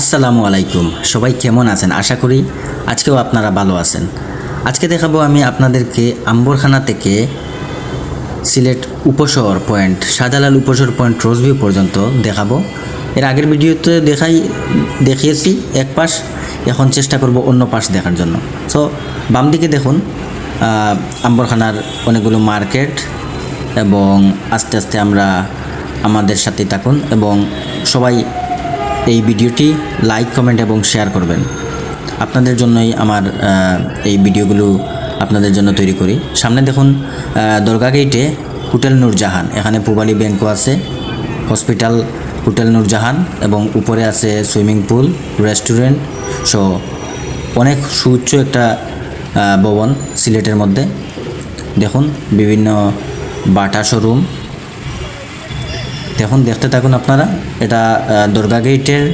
আসসালামু আলাইকুম। সবাই কেমন আছেন? আশা করি আজকেও আপনারা ভালো আছেন। আজকে দেখাবো আমি আপনাদেরকে আম্বরখানা থেকে সিলেট উপশহর পয়েন্ট, শাহজালাল উপশহর পয়েন্ট রোজভিউ পর্যন্ত দেখাবো। এর আগের ভিডিওতে দেখাই, দেখিয়েছি এক পাশ, এখন চেষ্টা করব অন্য পাশ দেখার জন্য। সো বাম দিকে দেখুন আম্বরখানার অনেকগুলো মার্কেট এবং আস্তে আস্তে আমরা আমাদের সাথে থাকুন এবং সবাই এই ভিডিওটি লাইক, কমেন্ট এবং শেয়ার করবেন। আপনাদের জন্যই আমার এই ভিডিওগুলো আপনাদের জন্য তৈরি করি। সামনে দেখুন দরগা গেইটে হোটেল নূরজাহান এখানে পূবালী ব্যাংকও আছে, হসপিটাল, হোটেল নূরজাহান এবং উপরে আছে সুইমিং পুল, রেস্টুরেন্ট। সো, অনেক সুউচ্চ একটা ভবন সিলেটের মধ্যে। দেখুন, বিভিন্ন বাটা শোরুম। দেখুন দেখতে থাকুন আপনারা। এটা দুর্গা গেটের